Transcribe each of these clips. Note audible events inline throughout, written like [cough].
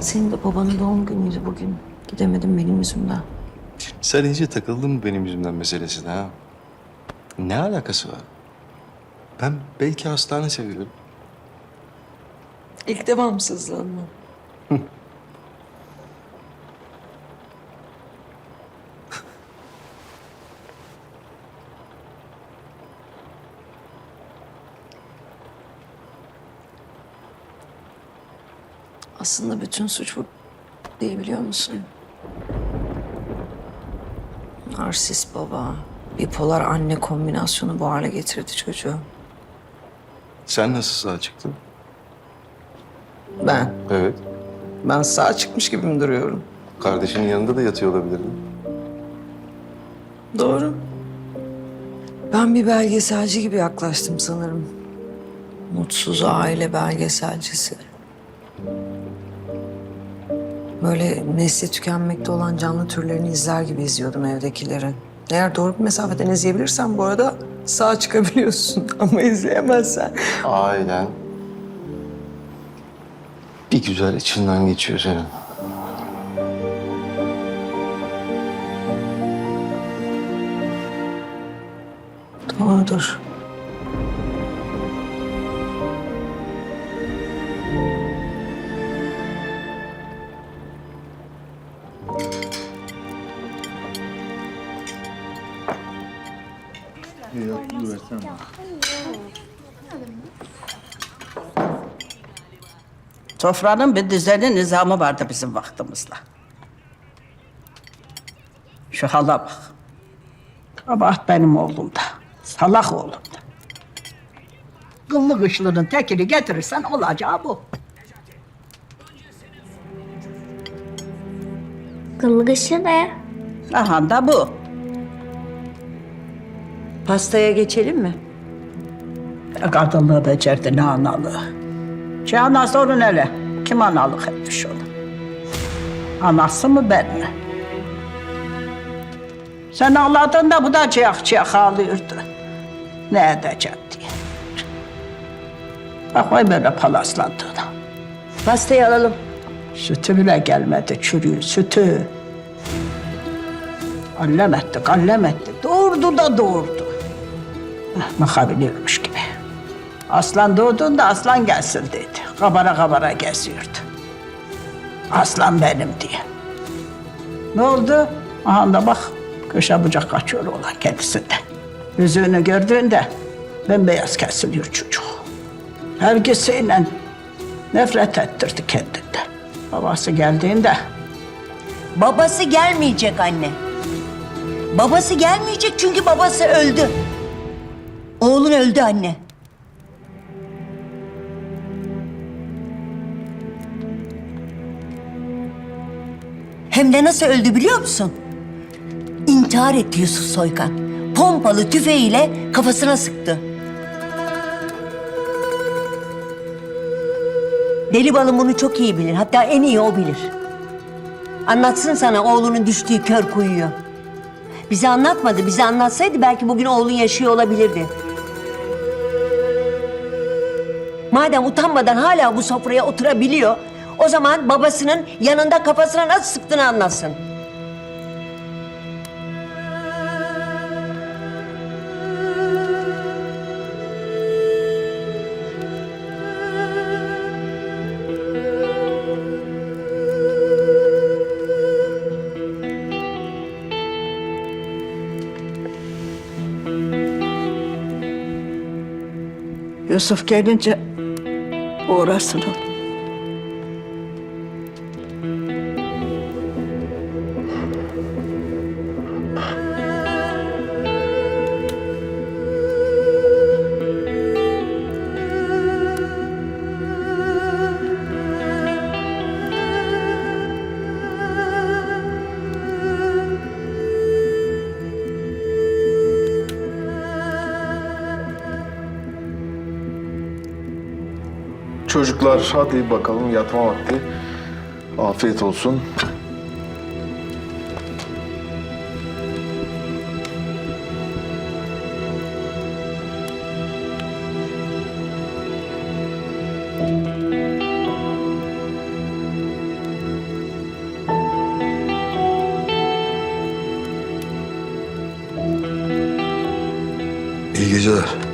Senin de babanın doğum günüydü bugün. Gidemedim benim yüzümden. Sen iyice takıldın mı benim yüzümden meselesine ha? Ne alakası var? Ben belki hastane seviyorum. İlk devamsızlığın mı? Aslında bütün suç bu değil biliyor musun? Narsist baba, bipolar anne kombinasyonu bu hale getirdi çocuğu. Sen nasıl sağ çıktın? Ben, Evet. ben sağ çıkmış gibi mi duruyorum? Kardeşinin yanında da yatıyor olabilirdin. Doğru. Ben bir belgeselci gibi yaklaştım sanırım. Mutsuz aile belgeselcisi. Böyle nesli tükenmekte olan canlı türlerini izler gibi izliyordum evdekileri. Eğer doğru bir mesafeden izleyebilirsen bu arada sağ çıkabiliyorsun [laughs] ama izleyemezsen. Ailen bir güzel içinden geçiyor senin. Doğrudur. Sofranın bir düzeni nizamı vardı bizim vaktimizde. Şu hala bak. Kabahat benim oğlumda. Salak oğlumda. Kıllı kışlının tekini getirirsen olacağı bu. Kılgışı ne? Aha da bu. Pastaya geçelim mi? Kadınlığı becerdi ne analığı. Şey anası onun öyle. Kim analık etmiş onu? Anası mı ben mi? Sen ağladığında bu da ciyak ciyak ağlıyordu. Ne edeceğim diye. Bak vay böyle palaslandığına. Pastayı alalım. Sütü bile gelmedi çürüğü, sütü. Allem etti, allem etti. Doğurdu da doğurdu. Heh, Makabiliyormuş gibi. Aslan doğduğunda aslan gelsin dedi. Kabara kabara geziyordu. Aslan benim diye. Ne oldu? Aha da bak köşe bucak kaçıyor olan kendisinden. Yüzüğünü gördüğünde bembeyaz kesiliyor çocuk. Herkesiyle nefret ettirdi kendinden. Babası geldiğinde Babası gelmeyecek anne. Babası gelmeyecek çünkü babası öldü. Oğlun öldü anne. Hem de nasıl öldü biliyor musun? İntihar etti Yusuf Soykan. Pompalı tüfeğiyle kafasına sıktı. Deli balım bunu çok iyi bilir. Hatta en iyi o bilir. Anlatsın sana oğlunun düştüğü kör kuyuyu. Bize anlatmadı. Bize anlatsaydı belki bugün oğlun yaşıyor olabilirdi. Madem utanmadan hala bu sofraya oturabiliyor, o zaman babasının yanında kafasına nasıl sıktığını anlatsın. Yusuf gelince uğrasın o. Çocuklar hadi bakalım yatma vakti. Afiyet olsun. İyi geceler.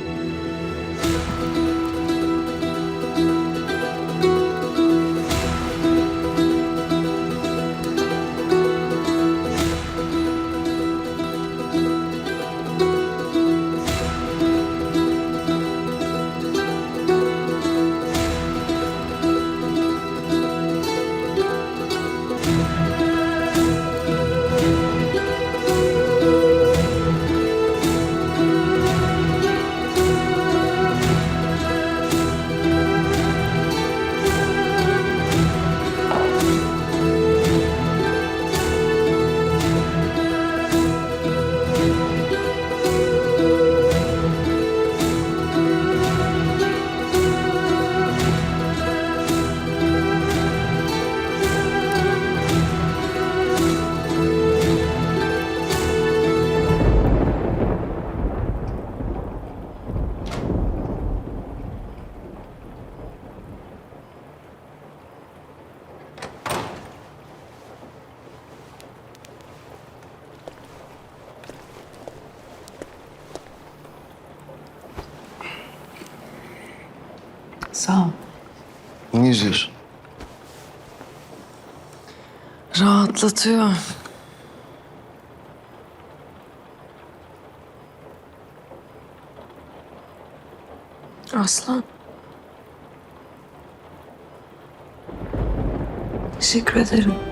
Sağ ol. Ne izliyorsun? Rahatlatıyor. Aslan. Teşekkür ederim.